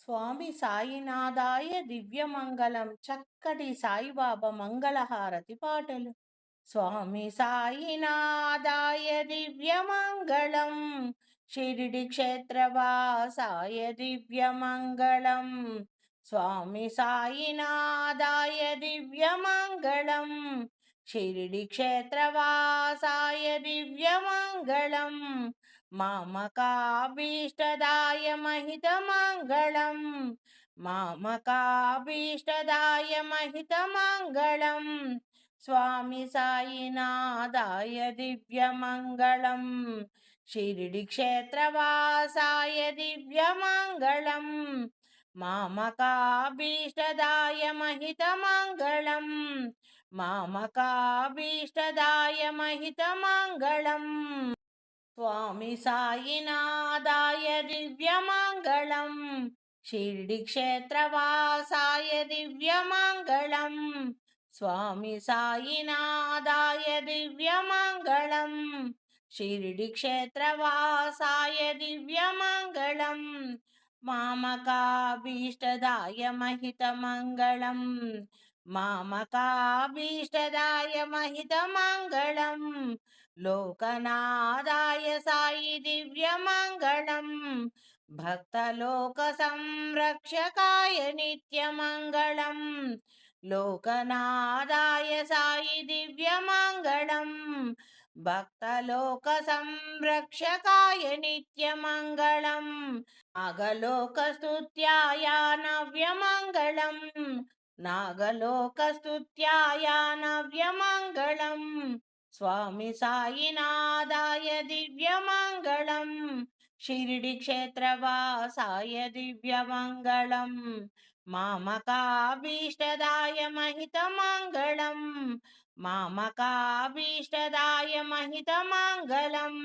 స్వామి సాయినాథాయ దివ్యమంగళం చక్కటి సాయిబాబా మంగళహారతి పాటలు. స్వామి సాయినాథాయ దివ్యమంగళం షిరిడి క్షేత్రవాసాయ దివ్యమంగళం. స్వామి సాయినాథాయ దివ్యమంగళం షిరిడి క్షేత్రవాసాయ దివ్యమంగళం. मामकाभीष्टदाय महितमङ्गलम्। मामकाभीष्टदाय महितमङ्गलम्। स्वामि सायिनादाय दिव्यमङ्गलम्। शिरडिक्षेत्रवासाय दिव्यमङ्गलम्। मामकाभीष्टदाय महितमङ्गलम्। मामकाभीष्टदाय महितमङ्गलम्। స్వామి సాయినాథాయ దివ్యమంగళం. షిర్డి క్షేత్రవాసాయ దివ్యమంగళం. స్వామి సాయినాథాయ దివ్యమంగళం. షిర్డి క్షేత్రవాసాయ దివ్యమంగళం. మామకాభీష్టదాయ మహితమంగళం. మామకాభీష్టదాయ మహితమంగళం లోకనాదాయ సాయి దివ్యమంగళం భక్తలోక సంరక్షకాయ నిత్యమంగళం లోకనాదాయ సాయి దివ్యమంగళం భక్తలోక సంరక్షకాయ నిత్యమంగళం అగలోక స్తుత్యాయ నవ్యమంగళం नागलोकस्तुत्याया नव्यमङ्गलम् स्वामि सायिनादाय दिव्यमङ्गलम् शिर्डिक्षेत्रवासाय दिव्यमङ्गलम् मामकाभीष्टदाय महितमङ्गलम् मामकाभीष्टदाय महितमङ्गलम्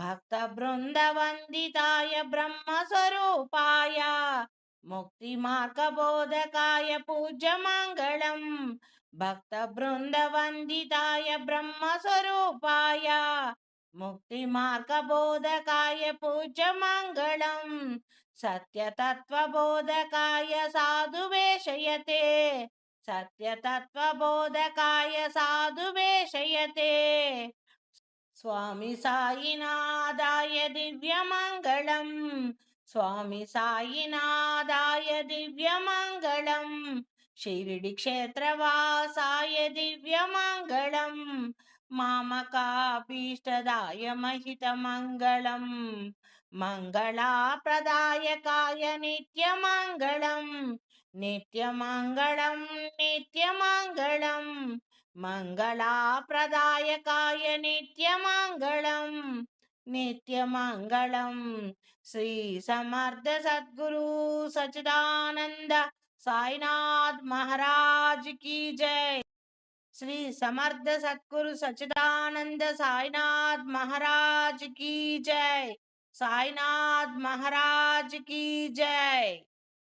भक्तबृन्दवन्दिताय ब्रह्मस्वरूपाय मुक्तिमार्गबोधकाय पूज्यमङ्गलम् भक्तबृन्दवन्दिताय ब्रह्मस्वरूपाय मुक्तिमार्गबोधकाय पूज्यमङ्गलम् सत्यतत्त्वबोधकाय साधुवेशयते सत्यतत्त्वबोधकाय साधुवेशयते। स्वामि साईनाथाय दिव्यमङ्गलम् स्वामि सायिनादाय दिव्यमङ्गलम् शिरिडिक्षेत्रवासाय दिव्यमङ्गलम् मामकापीष्टदाय महितमङ्गलम् मङ्गलाप्रदायकाय नित्यमङ्गलम् नित्यमङ्गलं नित्यमङ्गलम् मङ्गलाप्रदायकाय नित्यमङ्गलम् నిత్యమంగళం. శ్రీ సమర్థ సద్గురు సచిదానంద సాయినాథ్ మహారాజ్ కీ జై. శ్రీ సమర్థ సద్గురు సచిదానంద సాయినాథ్ మహారాజ్ కీ జై. సాయినాథ్ మహారాజ్ కీ జై.